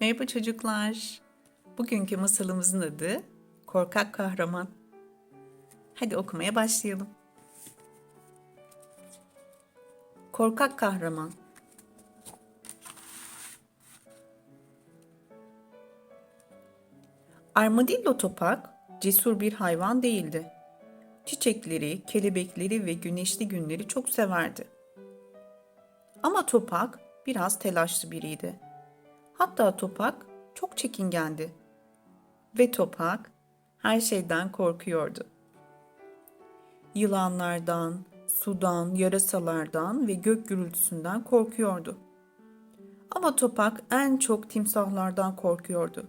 Merhaba çocuklar. Bugünkü masalımızın adı Korkak Kahraman. Hadi okumaya başlayalım. Korkak Kahraman Armadillo Topak cesur bir hayvan değildi. Çiçekleri, kelebekleri ve güneşli günleri çok severdi. Ama Topak biraz telaşlı biriydi. Hatta Topak çok çekingendi. Ve Topak her şeyden korkuyordu. Yılanlardan, sudan, yarasalardan ve gök gürültüsünden korkuyordu. Ama Topak en çok timsahlardan korkuyordu.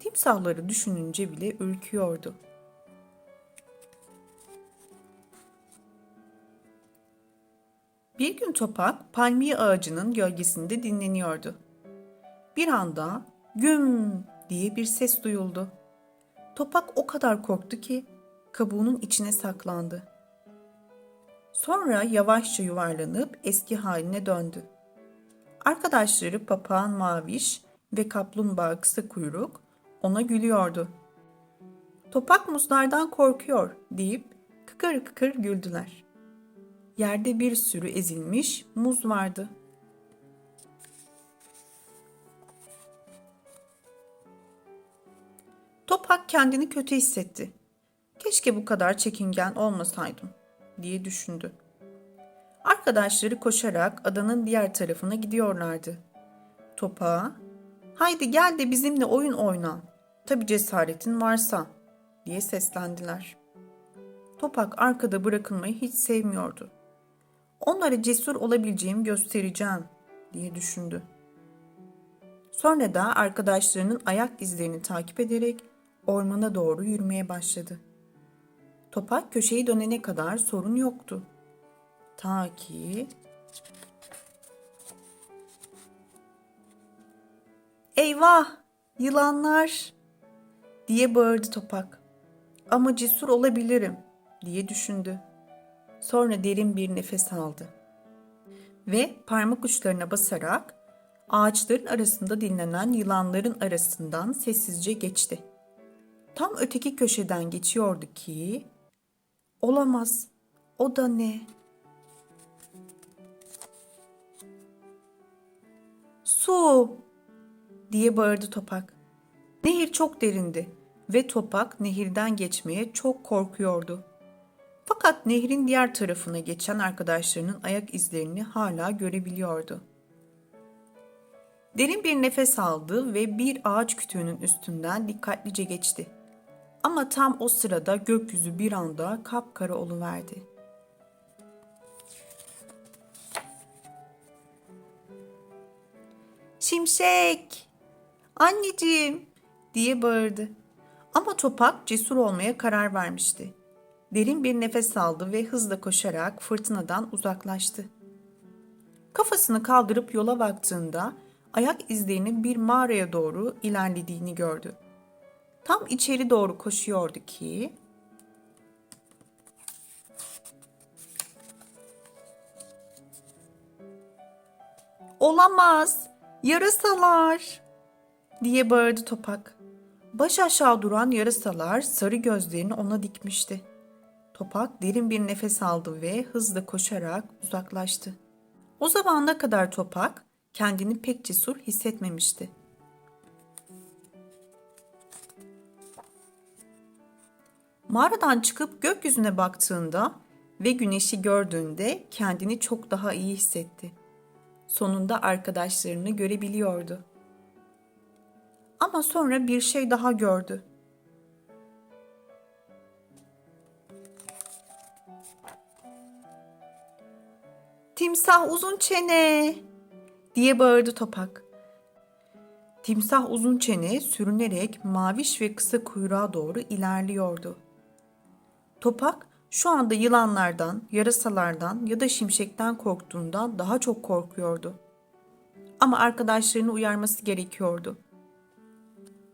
Timsahları düşününce bile ürküyordu. Bir gün Topak palmiye ağacının gölgesinde dinleniyordu. Bir anda güm diye bir ses duyuldu. Topak o kadar korktu ki kabuğunun içine saklandı. Sonra yavaşça yuvarlanıp eski haline döndü. Arkadaşları papağan maviş ve kaplumbağa kısa kuyruk ona gülüyordu. Topak muzlardan korkuyor deyip kıkır kıkır güldüler. Yerde bir sürü ezilmiş muz vardı. Topak kendini kötü hissetti. Keşke bu kadar çekingen olmasaydım diye düşündü. Arkadaşları koşarak adanın diğer tarafına gidiyorlardı. Topa, haydi gel de bizimle oyun oyna. Tabi cesaretin varsa diye seslendiler. Topak arkada bırakılmayı hiç sevmiyordu. Onlara cesur olabileceğimi göstereceğim diye düşündü. Sonra da arkadaşlarının ayak izlerini takip ederek ormana doğru yürümeye başladı. Topak köşeyi dönene kadar sorun yoktu. Ta ki Eyvah! Yılanlar! diye bağırdı Topak. Ama cesur olabilirim diye düşündü. Sonra derin bir nefes aldı. Ve parmak uçlarına basarak ağaçların arasında dinlenen yılanların arasından sessizce geçti. Tam öteki köşeden geçiyordu ki olamaz. O da ne? Su! diye bağırdı Topak. Nehir çok derindi ve Topak nehirden geçmeye çok korkuyordu. Fakat nehrin diğer tarafına geçen arkadaşlarının ayak izlerini hala görebiliyordu. Derin bir nefes aldı ve bir ağaç kütüğünün üstünden dikkatlice geçti. Ama tam o sırada gökyüzü bir anda kapkara oluverdi. Şimşek! Anneciğim! diye bağırdı. Ama Topak cesur olmaya karar vermişti. Derin bir nefes aldı ve hızla koşarak fırtınadan uzaklaştı. Kafasını kaldırıp yola baktığında ayak izlerinin bir mağaraya doğru ilerlediğini gördü. Tam içeri doğru koşuyordu ki Olamaz! Yarasalar! diye bağırdı Topak. Baş aşağı duran yarasalar sarı gözlerini ona dikmişti. Topak derin bir nefes aldı ve hızla koşarak uzaklaştı. O zamana kadar Topak kendini pek cesur hissetmemişti. Mağaradan çıkıp gökyüzüne baktığında ve güneşi gördüğünde kendini çok daha iyi hissetti. Sonunda arkadaşlarını görebiliyordu. Ama sonra bir şey daha gördü. Timsah uzun çene diye bağırdı Topak. Timsah uzun çene sürünerek maviş ve kısa kuyruğa doğru ilerliyordu. Topak şu anda yılanlardan, yarasalardan ya da şimşekten korktuğundan daha çok korkuyordu. Ama arkadaşlarını uyarması gerekiyordu.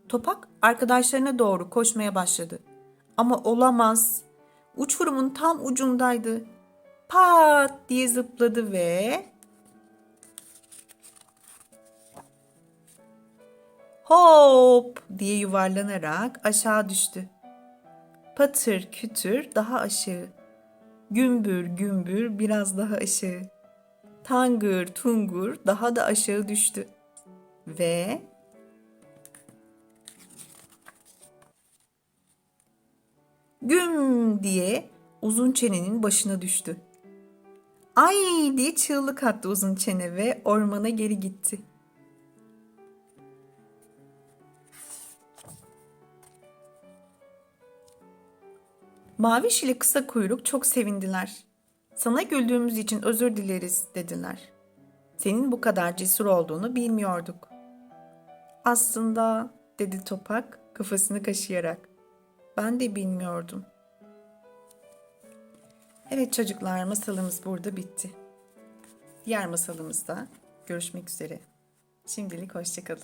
Topak arkadaşlarına doğru koşmaya başladı. Ama olamaz. Uçurumun tam ucundaydı. Pat diye zıpladı ve hop diye yuvarlanarak aşağı düştü. Patır kütür daha aşağı. Gümbür gümbür biraz daha aşağı. Tangır tungur daha da aşağı düştü. Ve güm diye uzun çenenin başına düştü. Ay diye çığlık attı uzun çene ve ormana geri gitti. Maviş ile kısa kuyruk çok sevindiler. Sana güldüğümüz için özür dileriz dediler. Senin bu kadar cesur olduğunu bilmiyorduk. Aslında dedi Topak kafasını kaşıyarak. Ben de bilmiyordum. Evet çocuklar masalımız burada bitti. Diğer masalımızda görüşmek üzere. Şimdilik hoşçakalın.